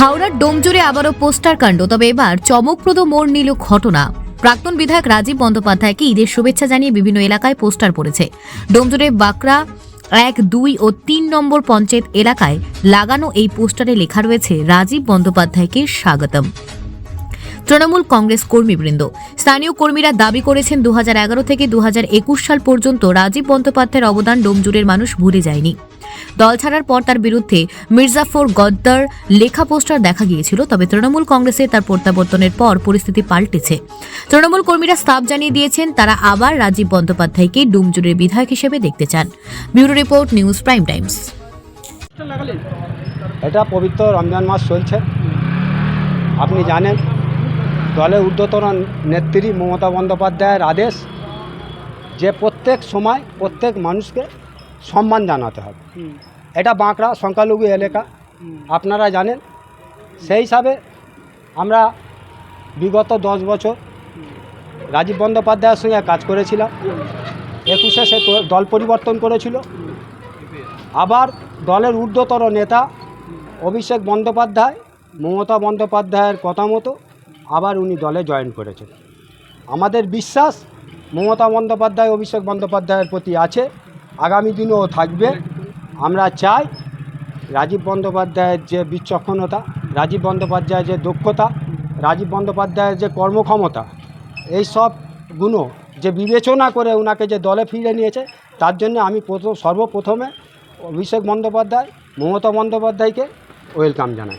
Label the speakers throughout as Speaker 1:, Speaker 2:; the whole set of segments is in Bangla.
Speaker 1: হাওড়ার ডোমজুড়ে আবারও পোস্টার কাণ্ড, তবে এবার চমকপ্রদ মোড় নিল ঘটনা। প্রাক্তন বিধায়ক রাজীব বন্দ্যোপাধ্যায়কে ঈদের শুভেচ্ছা জানিয়ে বিভিন্ন এলাকায় পোস্টার পড়েছে। ডোমজুড়ে বাঁকড়া এক, দুই ও তিন নম্বর পঞ্চায়েত এলাকায় লাগানো এই পোস্টারে লেখা রয়েছে, রাজীব বন্দ্যোপাধ্যায়কে স্বাগতম। তৃণমূল কংগ্রেস কর্মীবৃন্দ, স্থানীয় কর্মীরা দাবি করেছেন দু হাজার এগারো থেকে দু হাজার একুশ সাল পর্যন্ত রাজীব বন্দ্যোপাধ্যায়ের অবদান ডোমজুরের মানুষ ভুলে যায়নি। দল ছাড়ার পর তার বিরুদ্ধে মির্জাফর গদ্দার লেখা পোস্টার দেখা গিয়েছিল, তবে তৃণমূল কংগ্রেসে তার প্রত্যাবর্তনের পর পরিস্থিতি পাল্টেছে। তৃণমূল কর্মীরা স্তাব জানিয়ে দিয়েছেন, তারা আবার রাজীব বন্দ্যোপাধ্যায়কে ডুমজুরের বিধায়ক হিসেবে দেখতে চান। Bureau report, news prime times.
Speaker 2: এটা পবিত্র রমজান মাস চলছে। আপনি জানেন, দলের ঊর্ধ্বতন নেত্রী মমতা বন্দ্যোপাধ্যায়ের আদেশ যে প্রত্যেক সময় প্রত্যেক মানুষকে সম্মান জানাতে হবে। এটা বাঁকড়া সংখ্যালঘু এলাকা আপনারা জানেন। সেই হিসাবে আমরা বিগত দশ বছর রাজীব বন্দ্যোপাধ্যায়ের সঙ্গে কাজ করেছিলাম। একুশে সে দল পরিবর্তন করেছিল। আবার দলের ঊর্ধ্বতর নেতা অভিষেক বন্দ্যোপাধ্যায় মমতা বন্দ্যোপাধ্যায়ের কথা মতো আবার উনি দলে জয়েন করেছেন। আমাদের বিশ্বাস মমতা বন্দ্যোপাধ্যায় অভিষেক বন্দ্যোপাধ্যায়ের প্রতি আছে। আগামী দিনেও থাকবে। আমরা চাই রাজীব বন্দ্যোপাধ্যায়ের যে বিচক্ষণতা রাজীব বন্দ্যোপাধ্যায়ের যে দক্ষতা রাজীব বন্দ্যোপাধ্যায়ের যে কর্মক্ষমতা এই সব গুণ যে বিবেচনা করে ওনাকে যে দলে ফিরে নিয়েছে তার জন্য আমি প্রথম সর্বপ্রথমে অভিষেক বন্দ্যোপাধ্যায় মমতা বন্দ্যোপাধ্যায়কে ওয়েলকাম জানাই।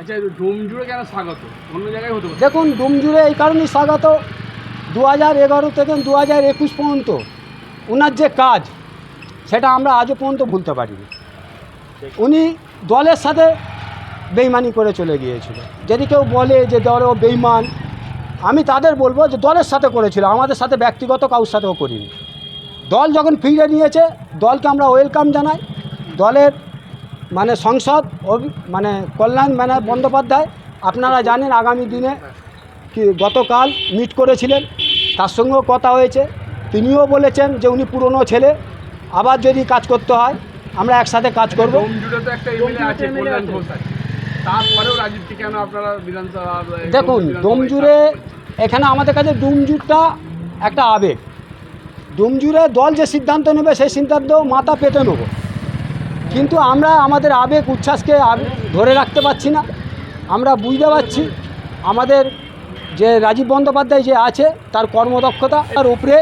Speaker 3: আচ্ছা ডোম জুড়ে কেন স্বাগত? অন্য জায়গায় হতে
Speaker 2: দেখুন ডুমজুড়ে এই কারণেই স্বাগত। দু হাজার এগারো থেকে দু হাজার একুশ পর্যন্ত ওনার যে কাজ সেটা আমরা আজও পর্যন্ত ভুলতে পারিনি। উনি দলের সাথে বেইমানি করে চলে গিয়েছিল। যদি কেউ বলে যে ও বেইমান, আমি তাদের বলব যে দলের সাথে করেছিল, আমাদের সাথে ব্যক্তিগত কারোর সাথেও করিনি। দল যখন ফিরে নিয়েছে, দলকে আমরা ওয়েলকাম জানাই। দলের মানে সংসদ, অভি- মানে কল্যাণ মানে বন্দ্যোপাধ্যায়, আপনারা জানেন আগামী দিনে কি গতকাল মিট করেছিলেন। তার সঙ্গেও কথা হয়েছে। তিনিও বলেছেন যে উনি পুরনো ছেলে আবার যদি কাজ করতে হয় আমরা একসাথে কাজ করব। দেখুন ডোমজুড়ে এখানে আমাদের কাছে ডুমজুরটা একটা আবেগ। ডুমজুরে দল যে সিদ্ধান্ত নেবে সেই সিদ্ধান্ত মাথা পেতে নেব। কিন্তু আমরা আমাদের আবেগ উচ্ছ্বাসকে ধরে রাখতে পারছি না। আমরা বুঝতে পারছি আমাদের যে রাজীব বন্দ্যোপাধ্যায় যে আছে তার কর্মদক্ষতা তার উপরে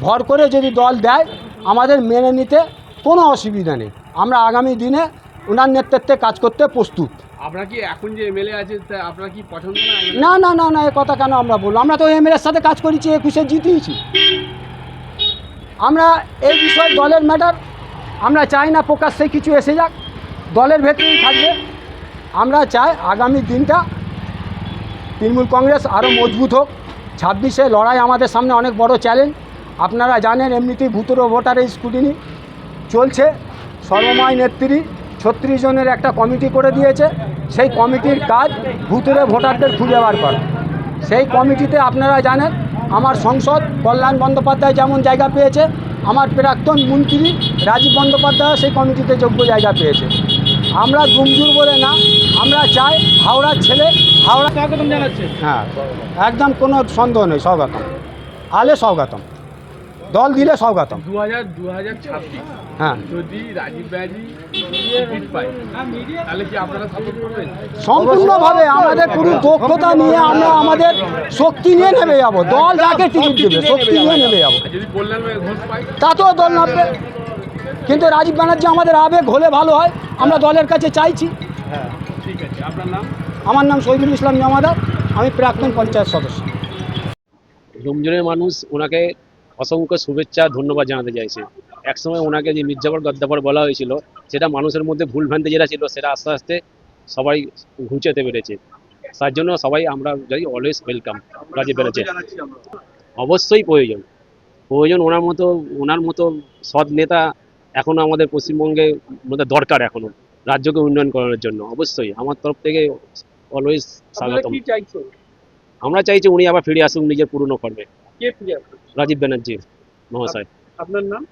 Speaker 2: ভর করে যদি দল দেয় আমাদের মেনে নিতে কোনো অসুবিধা নেই। আমরা আগামী দিনে ওনার নেতৃত্বে কাজ করতে প্রস্তুত।
Speaker 3: আপনার কি এখন যে এমএলএ আছে তা আপনার কি পছন্দ
Speaker 2: না?
Speaker 3: না
Speaker 2: না না না এ কথা কেন আমরা বলব? আমরা তো এমএলএর সাথে কাজ করেছি একুশে জিতিয়েছি। আমরা এই বিষয়ে দলের ম্যাটার আমরা চাই না প্রকাশ্যে কিছু এসে যাক দলের ভেতরেই থাকবে। আমরা চাই আগামী দিনটা তৃণমূল কংগ্রেস আরও মজবুত হোক। ছাব্বিশে লড়াই আমাদের সামনে অনেক বড় চ্যালেঞ্জ আপনারা জানেন এমনিতেই ভূতর ভোটারের স্কুটিনি চলছে। সর্বময় নেত্রী ছত্রিশ জনের একটা কমিটি করে দিয়েছে। সেই কমিটির কাজ ভূতুরে ভোটারদের খুঁজে বার করা। সেই কমিটিতে আপনারা জানেন আমার সংসদ কল্যাণ বন্দ্যোপাধ্যায় যেমন জায়গা পেয়েছে আমার প্রাক্তন মন্ত্রী রাজীব বন্দ্যোপাধ্যায় সেই কমিটিতে যোগ্য জায়গা পেয়েছে। আমরা গুমজুর বলে না আমরা চাই হাওড়ার ছেলে হাওড়া
Speaker 3: স্বাগতম জানাচ্ছে।
Speaker 2: হ্যাঁ একদম কোনো সন্দেহ নেই স্বাগতম। আলে স্বাগতম। দল দিলে স্বাগতম
Speaker 3: দু হাজার দু হাজার ছাব্বিশ।
Speaker 2: হ্যাঁ।
Speaker 3: যদি রাজীব ব্যানার্জি পায় তাহলে কি আপনারা সাপোর্ট করবেন?
Speaker 2: সম্পূর্ণভাবে আমাদের পুরো দক্ষতা নিয়ে আমরা আমাদের শক্তি নিয়ে নেমে যাব। দল যাকে টিকিট দেবে শক্তি নিয়ে নেমে যাব।
Speaker 3: তা
Speaker 2: তাতেও দল নামবে। কিন্তু রাজীব ব্যানার্জি আমাদের আবেগ হলে ভালো হয়। আমরা দলের কাছে চাইছি।
Speaker 3: হ্যাঁ ঠিক আছে। আপনার নাম?
Speaker 2: আমার নাম শহীদুল ইসলাম জমাদার। আমি প্রাক্তন পঞ্চায়েত সদস্য।
Speaker 4: ডোমজুরের মানুষ ওনাকে অসংখ্য শুভেচ্ছা ধন্যবাদ জানাতে চাইছে। একসময় ওনাকে যে মির্জাফর গদ্দাফর বলা হয়েছিল সেটা মানুষের মধ্যে ভুল ভ্রান্তি যেটা ছিল সেটা আস্তে আস্তে সবাই ঘুচাতে পেরেছে। তার জন্য সবাই আমরা যাই অলওয়েজ ওয়েলকাম রাজীব ব্যানার্জি অবশ্যই প্রয়োজন। প্রয়োজন ওনার মতো ওনার মতো সৎ নেতা এখনও আমাদের পশ্চিমবঙ্গে মধ্যে দরকার এখনও রাজ্যকে উন্নয়ন করানোর জন্য। অবশ্যই আমার তরফ থেকে অলওয়েজ স্বাগতম। আমরা চাইছি উনি আবার ফিরে আসুন নিজের পুরনো কর্মে।
Speaker 3: কে ফিরে
Speaker 4: রাজীব ব্যানার্জি মহাশয়।
Speaker 3: আপনার নাম?